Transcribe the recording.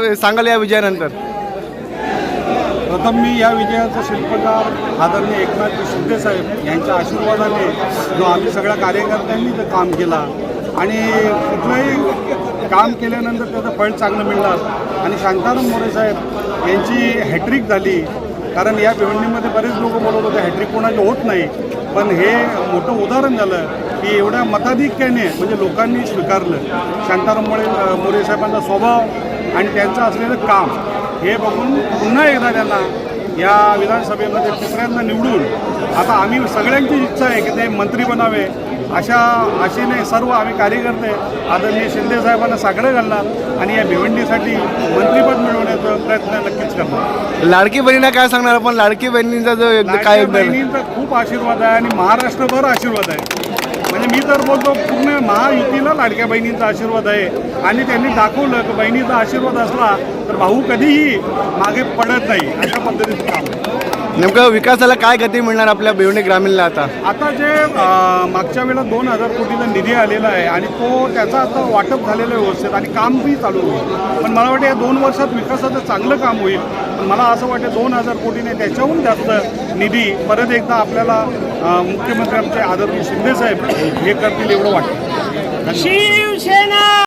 सांगाल या विजयानंतर? प्रथम मी या विजयाचा शिल्पकार आदरणीय एकनाथ शिंदे साहेब यांच्या आशीर्वादाने जो आम्ही सगळ्या कार्यकर्त्यांनी ते काम केला आणि कुठलंही काम केल्यानंतर त्याचं फळ चांगलं मिळणार. आणि शांताराम मोरे साहेब यांची हॅट्रिक झाली. कारण या भिवंडीमध्ये बरेच लोक बोलत होते हॅट्रिक कोणाची होत नाही. पण हे मोठं उदाहरण झालं की एवढ्या मताधिक्याने म्हणजे लोकांनी स्वीकारलं. शांताराम मोरे मोरे साहेबांचा स्वभाव आणि त्यांचं असलेलं काम हे बघून पुन्हा एकदा त्यांना या विधानसभेमध्ये तिसऱ्यांदा निवडून आता आम्ही सगळ्यांची इच्छा आहे की ते मंत्री बनावे. अशा आशेने सर्व आम्ही कार्यकर्ते आदरणीय शिंदे साहेबांना साकडं घालणार आणि या भिवंडीसाठी मंत्रीपद मिळवण्याचा प्रयत्न नक्कीच करणार. लाडकी बहिणीला काय सांगणार आपण? लाडकी बहिणींचा जो काय? बहिणींचा खूप आशीर्वाद आहे आणि महाराष्ट्रभर आशीर्वाद आहे. म्हणजे मी तर बोलतो पूर्ण महायुतीला लाडक्या बहिणींचा आशीर्वाद आहे. आणि त्यांनी दाखवलं की बहिणीचा आशीर्वाद असला तर भाऊ कधीही मागे पडत नाही अशा पद्धतीचं काम नेमकं विकासाला काय गती मिळणार आपल्या भिवंडी ग्रामीणला आता? आता जे अं, मागच्या वेळेला दोन हजार कोटीचा निधी आलेला आहे आणि तो त्याचा आता वाटप झालेलं आहे व्यवस्थित आणि काम बी चालू होईल. पण मला वाटतं या दोन वर्षात विकासाचं चांगलं काम होईल. पण मला असं वाटतं दोन हजार कोटीने त्याच्याहून जास्त निधी परत एकदा आपल्याला अं, मुख्यमंत्री आमचे आदरणीय शिंदेसाहेब हे करतील एवढं वाटतं. शिवसेना!